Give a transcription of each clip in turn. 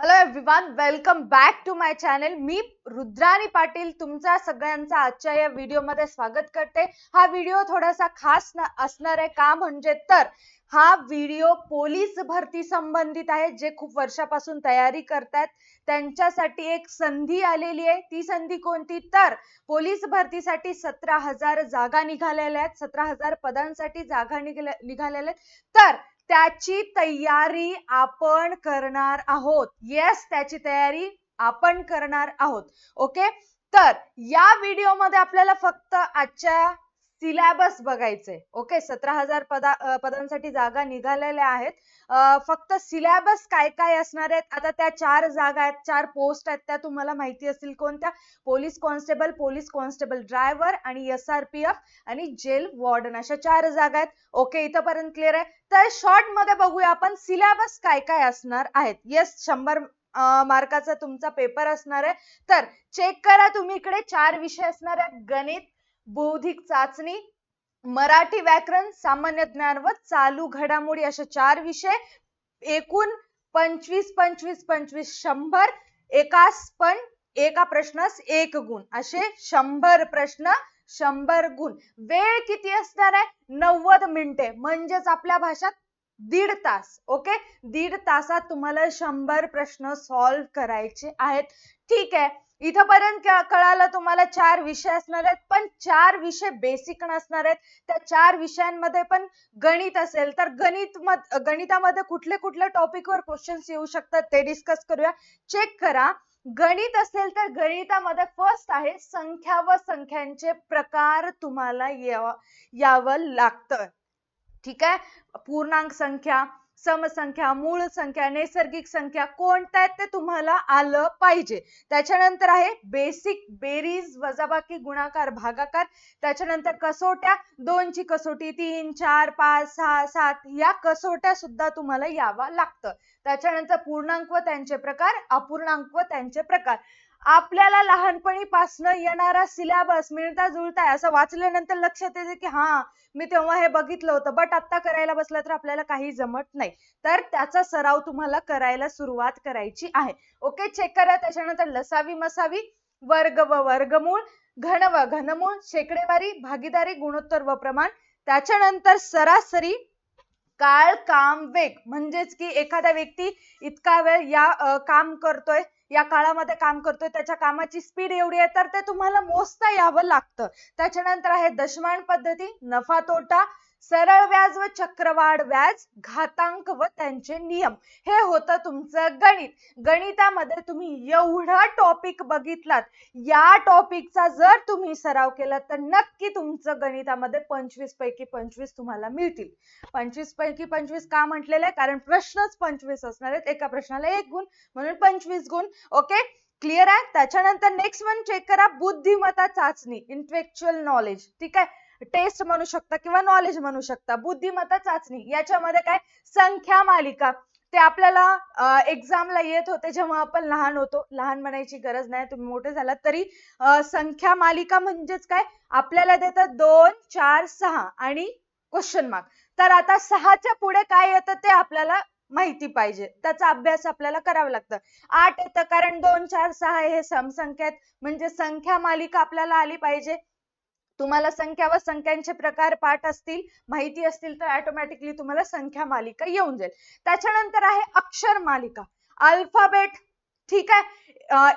Hello everyone welcome back to my channel मी रुद्राणी पाटील तुमचा सगळ्यांचा आजच्या या व्हिडिओमध्ये स्वागत करते. हा व्हिडिओ थोडासा खास न- असणार आहे. का म्हणजे तर हा व्हिडिओ पोलीस भरती संबंधित आहे जे खूप वर्षापासून तयारी करतायत. त्यांच्यासाठी एक संधी आलेली आहे. ती संधी कोणती? तर पोलीस भरतीसाठी सतरा हजार जागा निघालेल्या आहेत. सतरा हजार पदांसाठी जागा निघाल्या निघालेल्या आहेत. तर त्याची तयारी आपण करणार आहोत. येस त्याची तयारी आपण करणार आहोत. ओके तर या व्हिडिओमध्ये आपल्याला फक्त आजच्या सिलॅबस बघायचे. ओके सतरा हजार पदा पदांसाठी जागा निघालेल्या आहेत. फक्त सिलॅबस काय काय असणार आहेत? आता त्या चार जागा आहेत चार पोस्ट आहेत त्या तुम्हाला माहिती असतील कोणत्या? Police constable police constable driver आणि एस आर पी एफ आणि जेल वॉर्डन अशा चार जागा आहेत. ओके इथंपर्यंत क्लिअर आहे. तर शॉर्टमध्ये बघूया आपण सिलॅबस काय काय असणार आहेत. येस शंभर मार्काचा तुमचा पेपर असणार आहे. तर चेक करा तुम्ही इकडे. चार विषय असणार आहेत. गणित बौद्धिक चाचणी मराठी व्याकरण सामान्य ज्ञान व चालू घडामोडी असे चार विषय. एकूण पंचवीस पंचवीस पंचवीस शंभर. एकास पण एका प्रश्नास एक गुण. असे शंभर प्रश्न शंभर गुण. वेळ किती असणार आहे? नव्वद मिनिटे. म्हणजेच आपल्या भाषात दीड तास. ओके? दीड तासात तुम्हाला शंभर प्रश्न सॉल्व्ह करायचे आहेत. ठीक आहे. इथपर्यंत कळालं? तुम्हाला चार विषय असणार आहेत पण चार विषय बेसिक नसणार आहेत. त्या चार विषयांमध्ये पण गणित असेल तर गणित गणितामध्ये कुठले कुठल्या टॉपिकवर क्वेश्चन्स येऊ शकतात ते डिस्कस करूया. चेक करा. गणित असेल तर गणितामध्ये फर्स्ट आहे संख्या व संख्यांचे प्रकार तुम्हाला यावं यावं लागतं. ठीक आहे पूर्णांक संख्या समसंख्या मूळ संख्या नैसर्गिक संख्या कोणत्या आहेत ते तुम्हाला आलं पाहिजे. त्याच्यानंतर आहे बेसिक बेरीज वजाबाकी गुणाकार भागाकार. त्याच्यानंतर कसोट्या दोनची कसोटी तीन चार पाच सहा सात या कसोट्या सुद्धा तुम्हाला यावा लागतं. त्याच्यानंतर पूर्णांक व त्यांचे प्रकार अपूर्णांक व त्यांचे प्रकार. आपल्याला लहानपणीपासनं येणारा सिलॅबस मिळता जुळताय असं वाचल्यानंतर लक्षात येते की हा मी तेव्हा हे बघितलं होतं. बट आता करायला बसलं तर आपल्याला काही जमत नाही. तर त्याचा सराव तुम्हाला करायला सुरुवात करायची आहे. ओके चेक करा. त्याच्यानंतर लसावी मसावी वर्ग व वर्गमूळ घन व घनमूळ शेकडेवारी भागीदारी गुणोत्तर व प्रमाण. त्याच्यानंतर सरासरी काळ काम वेग. म्हणजेच की एखादा व्यक्ती इतका वेळ या आ, काम करतोय या काळामध्ये काम करतोय त्याच्या कामाची स्पीड एवढी आहे तर ते तुम्हाला मोजता यावं लागतं. त्याच्यानंतर आहे दशमान पद्धती नफा तोटा सरळ व्याज व चक्रवाढ व्याज घातांक व त्यांचे नियम. हे होतं तुमचं गणित. गणितामध्ये तुम्ही एवढा टॉपिक बघितलात. या टॉपिकचा जर तुम्ही सराव केला तर नक्की तुमचं गणितामध्ये पंचवीस पैकी पंचवीस तुम्हाला मिळतील. पंचवीस पैकी पंचवीस का म्हटलेलं आहे? कारण प्रश्नच पंचवीस असणार आहेत. एका प्रश्नाला एक गुण म्हणून पंचवीस गुण. ओके क्लिअर आहे? त्याच्यानंतर नेक्स्ट वन चेक करा. बुद्धिमत्ता चाचणी. इंटेलेक्च्युअल नॉलेज ठीक आहे? टेस्ट म्हणू शकता किंवा नॉलेज म्हणू शकता. बुद्धिमत्ता चाचणी याच्यामध्ये काय? संख्या मालिका. ते आपल्याला एक्झामला येत होते जेव्हा आपण लहान होतो. लहान म्हणायची गरज नाही तुम्ही मोठे झालात तरी. संख्या मालिका म्हणजेच काय? आपल्याला देतात दोन चार सहा आणि क्वेश्चन मार्क तर आता सहाच्या पुढे काय येतं ते आपल्याला माहिती पाहिजे. त्याचा अभ्यास आपल्याला करावा लागतं. आठ येतं कारण दोन चार सहा हे समसंख्या आहेत. म्हणजे संख्या मालिका आपल्याला आली पाहिजे. तुम्हाला संख्या व संख्यांचे प्रकार पाठ असतील माहिती असतील तर ऑटोमॅटिकली तुम्हाला संख्या मालिका येऊन जाईल. त्याच्यानंतर आहे अक्षर मालिका. अल्फाबेट ठीक आहे?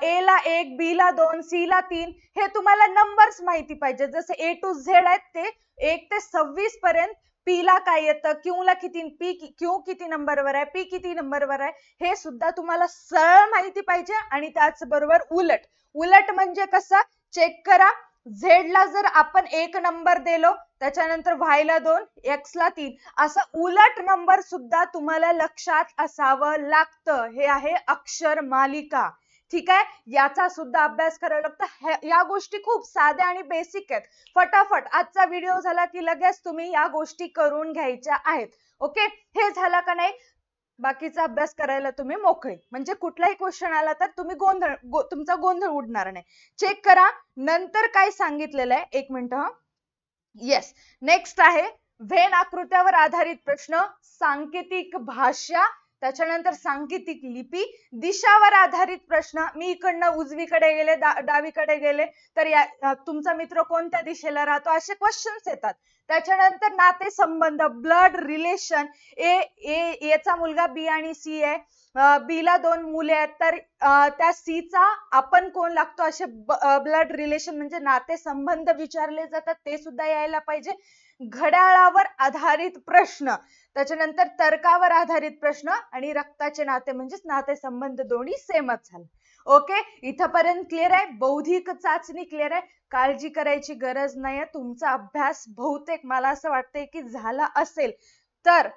ए ला एक बी ला दोन सी ला तीन हे तुम्हाला नंबर्स माहिती पाहिजे. जसे ए टू झेड आहेत ते एक ते सव्वीस पर्यंत पी ला काय येतं क्यू ला किती पी क्यू किती नंबरवर आहे पी किती नंबरवर आहे हे सुद्धा तुम्हाला सरळ माहिती पाहिजे आणि त्याचबरोबर उलट. उलट म्हणजे कसं? चेक करा. झेड ला जर आपण एक नंबर दिलो त्याच्यानंतर व्हायला दोन एक्सला तीन असं उलट नंबर सुद्धा तुम्हाला लक्षात असावं लागतं. हे आहे अक्षर मालिका. ठीक आहे? याचा सुद्धा अभ्यास करावा लागतो. या गोष्टी खूप साध्या आणि बेसिक आहेत. फटाफट आजचा व्हिडिओ झाला की लगेच तुम्ही या गोष्टी करून घ्यायच्या आहेत. ओके हे झालं का नाही? बाकीचा अभ्यास करायला तुम्ही मोकळे. म्हणजे कुठलाही क्वेश्चन आला तर तुम्ही गोंधळ गो, तुमचा गोंधळ उडणार नाही. चेक करा. नंतर काय सांगितलेलं आहे? एक मिनिट हा. येस नेक्स्ट आहे. व्हेन आकृत्यावर आधारित प्रश्न. सांकेतिक भाषा त्याच्यानंतर सांकेतिक लिपी दिशावर आधारित प्रश्न. मी इकडनं उजवीकडे गेले डा- डावीकडे गेले. तर या तुमचा मित्र कोणत्या दिशेला राहतो? असे क्वेश्चन्स येतात. त्याच्यानंतर नाते संबंध ब्लड रिलेशन ए ए याचा मुलगा बी आणि सी आहे. बी ला दोन मुले आहेत. तर त्या सी चा आपण कोण लागतो? असे ब्लड रिलेशन म्हणजे नाते संबंध विचारले जातात. ते सुद्धा यायला पाहिजे. घड्याळावर आधारित प्रश्न. त्याच्यानंतर तर्कावर आधारित प्रश्न आणि रक्ताचे नाते म्हणजेच नाते संबंध दोन्ही सेमच झाले. ओके? इथपर्यंत क्लिअर आहे? बौद्धिक चाचणी क्लिअर आहे? काळजी करायची गरज नाहीये. तुमचा अभ्यास बहुतेक मला असं वाटतंय की झाला असेल. तर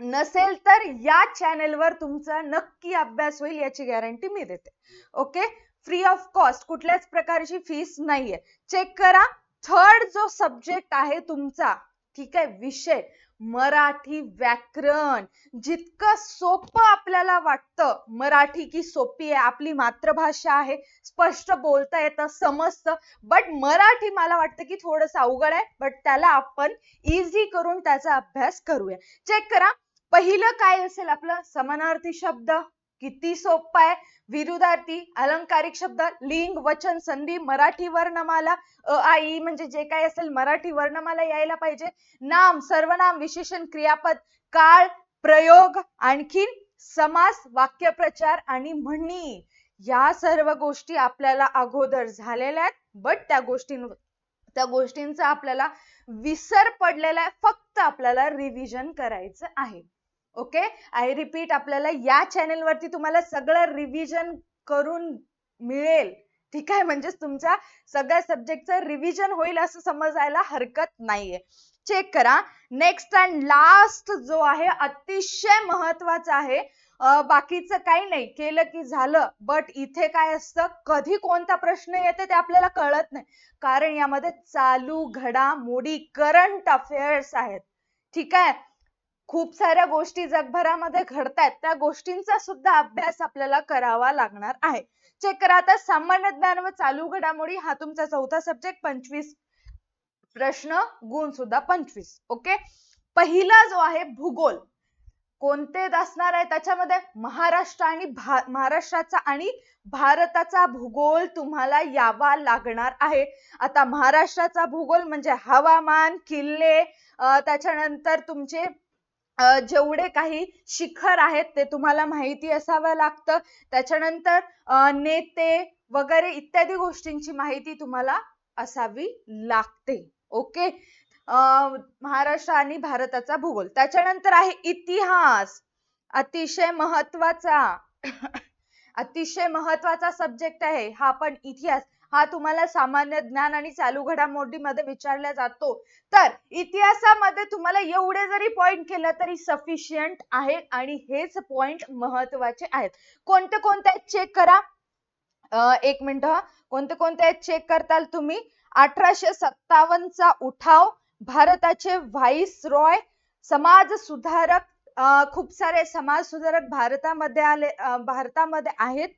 नसेल तर या चॅनेलवर तुमचा नक्की अभ्यास होईल याची गॅरंटी मी देते. ओके? फ्री ऑफ कॉस्ट कुठल्याच प्रकारची फीस नाहीये. चेक करा. थर्ड जो सब्जेक्ट आहे तुमचा ठीक आहे? विषय. मराठी व्याकरण जितकं सोपं आपल्याला वाटतं मराठी की सोपी आहे आपली मातृभाषा आहे स्पष्ट बोलता येतं समजतं बट मराठी मला वाटतं की थोडंसं अवघड आहे बट त्याला आपण इझी करून त्याचा अभ्यास करूया. चेक करा पहिलं काय असेल आपलं? समानार्थी शब्द. किती सोपं आहे. विरुद्धार्थी अलंकारिक शब्द लिंग वचन संधी मराठी वर्णमाला अ आ, म्हणजे जे काय असेल मराठी वर्णमाला यायला पाहिजे. नाम सर्वनाम विशेषण क्रियापद काळ प्रयोग आणखीन समास वाक्यप्रचार आणि म्हणी. या सर्व गोष्टी आपल्याला अगोदर झालेल्या आहेत बट त्या गोष्टीं त्या गोष्टींचा आपल्याला विसर पडलेला आहे. फक्त आपल्याला रिव्हिजन करायचं आहे. ओके? आय रिपीट आपल्याला या चॅनेलवरती तुम्हाला सगळं रिव्हिजन करून मिळेल. ठीक आहे? म्हणजेच तुमच्या सगळ्या सब्जेक्टचं रिव्हिजन होईल असं समजायला हरकत नाहीये. चेक करा. नेक्स्ट अँड लास्ट जो आहे अतिशय महत्त्वाचा आहे. बाकीचं काही नाही. केलं की झालं. बट इथे काय असतं? कधी कोणता प्रश्न येते ते आपल्याला कळत नाही. कारण यामध्ये चालू घडामोडी करंट अफेअर्स आहेत. ठीक आहे? खूप साऱ्या गोष्टी जगभरामध्ये घडतायत. त्या गोष्टींचा सुद्धा अभ्यास आपल्याला करावा लागणार आहे. चेक करा आता सामान्य ज्ञान व चालू घडामोडी हा तुमचा चौथा सब्जेक्ट पंचवीस प्रश्न गुण सुद्धा पंचवीस. ओके पहिला जो आहे भूगोल. कोणते असणार आहे त्याच्यामध्ये? महाराष्ट्र आणि भा महाराष्ट्राचा आणि भारताचा भूगोल तुम्हाला यावा लागणार आहे. आता महाराष्ट्राचा भूगोल म्हणजे हवामान किल्ले त्याच्यानंतर तुमचे जेवढे काही शिखर आहेत ते तुम्हाला माहिती असावं लागतं. त्याच्यानंतर नेते वगैरे इत्यादी गोष्टींची माहिती तुम्हाला असावी लागते. ओके? महाराष्ट्र आणि भारताचा भूगोल. त्याच्यानंतर आहे इतिहास. अतिशय महत्त्वाचा अतिशय महत्त्वाचा सब्जेक्ट आहे. हा पण इतिहास. हा तुम्हाला सामान्य ज्ञान आणि चालू घडामोडीमध्ये विचारला जातो. तर इतिहासामध्ये तुम्हाला एवढे जरी पॉइंट केलं तरी सफिशियंट आहे आणि हेच पॉइंट महत्त्वाचे आहेत. कोणते कोणते आहेत चेक करा. एक मिनिट हा. कोणते कोणते आहेत चेक करताल तुम्ही? अठराशे सत्तावन्नचा उठाव भारताचे व्हाईस रॉय समाज सुधारक खूप सारे समाज सुधारक भारतामध्ये आले भारतामध्ये आहेत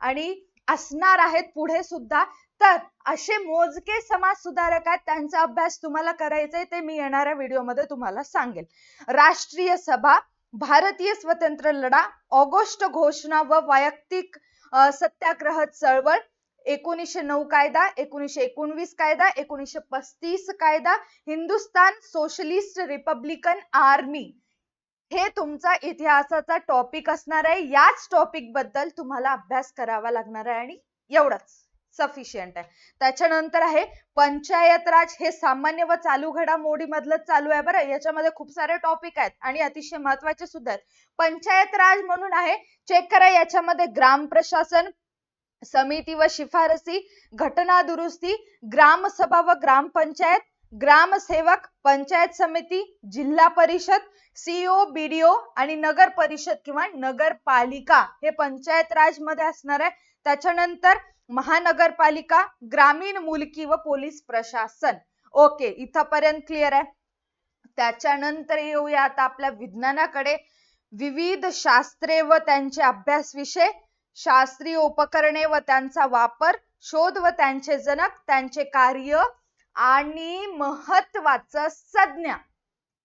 आणि असणार आहेत पुढे सुद्धा. तर असे मोजके समाज सुधारक आहेत त्यांचा अभ्यास तुम्हाला करायचा आहे ते मी येणाऱ्या व्हिडिओमध्ये तुम्हाला सांगेल. राष्ट्रीय सभा भारतीय स्वतंत्र लढा ऑगस्ट घोषणा व वैयक्तिक सत्याग्रह चळवळ एकोणीसशे नऊ कायदा एकोणीसशे एकोणवीस कायदा एकोणीसशे पस्तीस कायदा हिंदुस्तान सोशलिस्ट रिपब्लिकन आर्मी हे तुमचा इतिहासाचा टॉपिक असणार आहे. याच टॉपिकबद्दल तुम्हाला अभ्यास करावा लागणार आहे आणि एवढंच. सफिशियंट आहे. त्याच्यानंतर आहे पंचायत राज हे सामान्य व चालू घडामोडी मधलं चालू आहे बरं. याच्यामध्ये खूप सारे टॉपिक आहेत आणि अतिशय महत्त्वाचे सुद्धा आहेत. पंचायत राज म्हणून आहे चेक करा याच्यामध्ये ग्राम प्रशासन समिती व शिफारसी घटना दुरुस्ती ग्रामसभा व ग्रामपंचायत ग्रामसेवक पंचायत समिती जिल्हा परिषद सीओ बीडीओ आणि नगर परिषद किंवा नगरपालिका हे पंचायत राजमध्ये असणार आहे. त्याच्यानंतर महानगरपालिका ग्रामीण मुलकी व पोलीस प्रशासन. ओके इथपर्यंत क्लिअर आहे? त्याच्यानंतर येऊया आता आपल्या विज्ञानाकडे. विविध शास्त्रे व त्यांचे अभ्यास विषय शास्त्रीय उपकरणे व त्यांचा वापर शोध व त्यांचे जनक त्यांचे कार्य आणि महत्वाचं संज्ञा.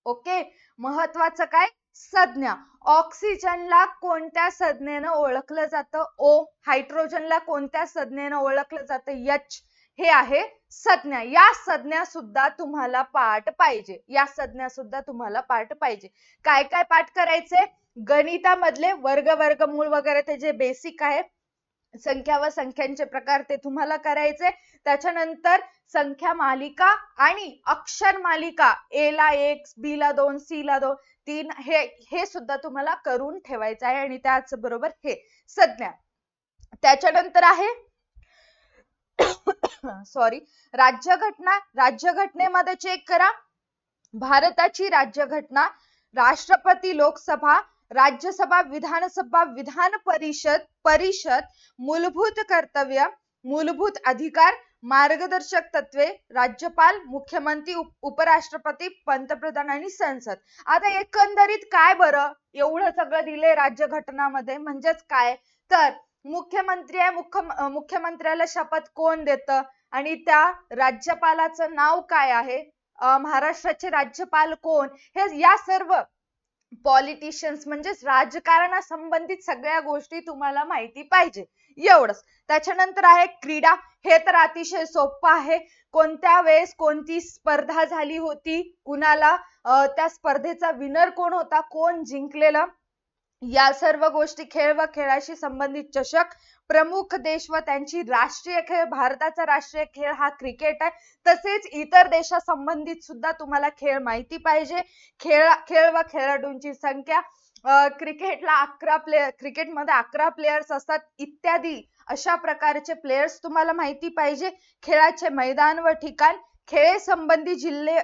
ओके महत्वाचं काय? संज्ञा. ऑक्सिजनला कोणत्या संज्ञेनं ओळखलं जातं? ओ हायड्रोजनला कोणत्या संज्ञेनं ओळखलं जातं? एच हे आहे संज्ञा. या संज्ञा सुद्धा तुम्हाला पाठ पाहिजे. या संज्ञा सुद्धा तुम्हाला पाठ पाहिजे. काय काय पाठ करायचे? गणितामधले वर्ग वर्गमूळ वगैरे ते जे बेसिक आहे संख्या व संख्यांचे प्रकार ते तुम्हाला करायचे. त्याच्यानंतर संख्या मालिका आणि अक्षर मालिका. ए ला एक बी ला दोन सी ला दोन तीन हे हे सुद्धा तुम्हाला करून ठेवायचं आहे आणि त्याच बरोबर हे संज्ञा. त्याच्यानंतर आहे सॉरी राज्यघटना. राज्यघटनेमध्ये चेक करा. भारताची राज्यघटना राष्ट्रपती लोकसभा राज्यसभा विधानसभा विधान परिषद परिषद मूलभूत कर्तव्य मूलभूत अधिकार मार्गदर्शक तत्वे राज्यपाल मुख्यमंत्री उपराष्ट्रपती पंतप्रधान आणि संसद. आता एकंदरीत काय बरं? एवढं सगळं दिलंय राज्यघटनामध्ये म्हणजेच काय? तर मुख्यमंत्री आहे मुख्य मुख्यमंत्र्याला शपथ कोण देतं? आणि त्या राज्यपालाचं नाव काय आहे? महाराष्ट्राचे राज्यपाल कोण? हे या सर्व पॉलिटिशियन्स म्हणजेच राजकारणासंबंधित सगळ्या गोष्टी तुम्हाला माहिती पाहिजे. एवढंच. त्याच्यानंतर आहे क्रीडा. हे तर अतिशय सोपं आहे. कोणत्या वेळेस कोणती स्पर्धा झाली होती? कुणाला त्या स्पर्धेचा विनर कोण होता? कोण जिंकलेलं? या सर्व गोष्टी खेळ व खेळाशी संबंधित चषक प्रमुख देश व त्यांची राष्ट्रीय खेळ भारताचा राष्ट्रीय खेळ हा क्रिकेट आहे. तसेच इतर देशासंबंधित सुद्धा तुम्हाला खेळ माहिती पाहिजे. खेळ खेळ व खेळाडूंची संख्या क्रिकेटला अकरा प्लेयर क्रिकेटमध्ये अकरा प्लेयर्स असतात. इत्यादी अशा प्रकारचे प्लेयर्स तुम्हाला माहिती पाहिजे. खेळाचे मैदान व ठिकाण खेळे संबंधी जिल्हे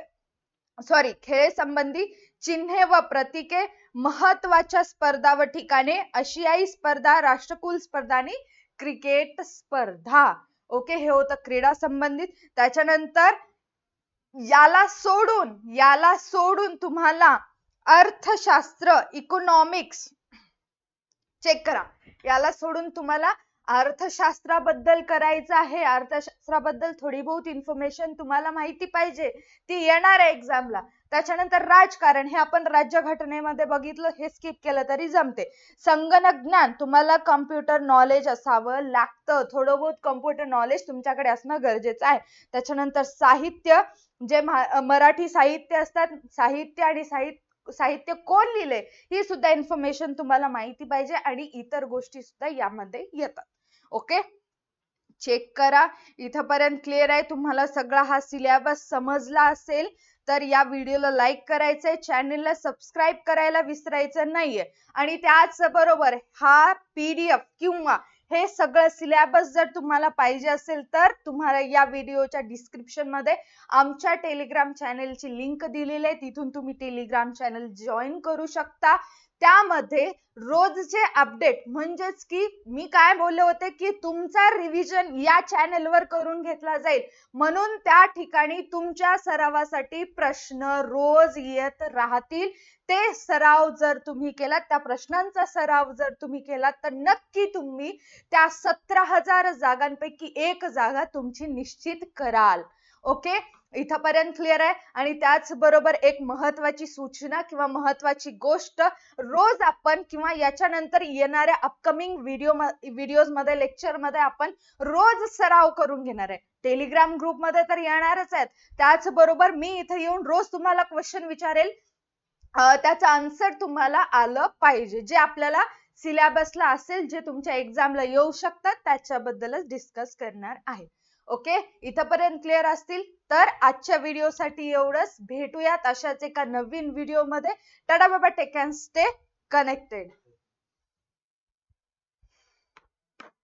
सॉरी खेळे संबंधी चिन्हे व प्रतीके महत्त्वाच्या स्पर्धा व ठिकाणे आशियाई स्पर्धा राष्ट्रकुल स्पर्धा आणि क्रिकेट स्पर्धा. ओके हे होतं क्रीडा संबंधित. त्याच्यानंतर याला सोडून याला सोडून तुम्हाला अर्थशास्त्र इकॉनॉमिक्स चेक करा. याला सोडून तुम्हाला अर्थशास्त्राबद्दल करायचं आहे. अर्थशास्त्राबद्दल थोडी बहुत इन्फॉर्मेशन तुम्हाला माहिती पाहिजे. ती येणार आहे एक्झामला त्याच्यानंतर राजकारण हे आपण राज्यघटनेमध्ये बघितलं हे स्किप केलं तरी जमते. संगणक ज्ञान तुम्हाला कम्प्युटर नॉलेज असावं लागतं. थोडं बहुत कम्प्युटर नॉलेज तुमच्याकडे असणं गरजेचं आहे. त्याच्यानंतर साहित्य जे मराठी साहित्य असतात साहित्य आणि साहित्य साहित्य कोण लिहिले ही सुद्धा इन्फॉर्मेशन तुम्हाला माहिती पाहिजे आणि इतर गोष्टी सुद्धा यामध्ये येतात. ओके चेक करा. इथपर्यंत क्लिअर आहे. तुम्हाला सगळा हा सिलेबस समजला असेल तर या व्हिडिओला लाईक करायचंय चॅनेलला सबस्क्राईब करायला विसरायचं नाहीये. आणि त्याच बरोबर हा पीडीएफ किंवा हे सगळं सिलेबस जर तुम्हाला पाहिजे असेल तर तुम्हाला या व्हिडिओच्या डिस्क्रिप्शनमध्ये आमच्या टेलिग्राम चॅनेलची लिंक दिलेली आहे. तिथून तुम्ही टेलिग्राम चॅनल जॉईन करू शकता. त्यामध्ये रोजचे अपडेट म्हणजेच की मी काय बोलले होते की तुमचा रिव्हिजन या चॅनेलवर करून घेतला जाईल. म्हणून त्या ठिकाणी तुमच्या सरावासाठी प्रश्न रोज येत राहतील. ते सराव जर तुम्ही केलात त्या प्रश्नांचा सराव जर तुम्ही केलात तर नक्की तुम्ही त्या सतरा हजार जागांपैकी एक जागा तुमची निश्चित कराल. ओके इथपर्यंत क्लिअर आहे. आणि त्याचबरोबर एक महत्वाची सूचना किंवा महत्वाची गोष्ट रोज आपण किंवा याच्यानंतर येणाऱ्या अपकमिंग व्हिडिओ व्हिडिओजमध्ये लेक्चरमध्ये आपण रोज सराव करून घेणार आहे. टेलिग्राम ग्रुपमध्ये तर येणारच आहेत. त्याचबरोबर मी इथे येऊन रोज तुम्हाला क्वेश्चन विचारेल. त्याचं आन्सर तुम्हाला आलं पाहिजे. जे आपल्याला सिलेबसला असेल जे तुमच्या एक्झामला येऊ शकतात त्याच्याबद्दलच डिस्कस करणार आहे. ओके? इथपर्यंत क्लिअर असतील? तर आजच्या व्हिडिओसाठी एवढंच. भेटूयात अशाच एका नवीन व्हिडिओमध्ये. टाटा बाबा टेक अँड स्टे कनेक्टेड.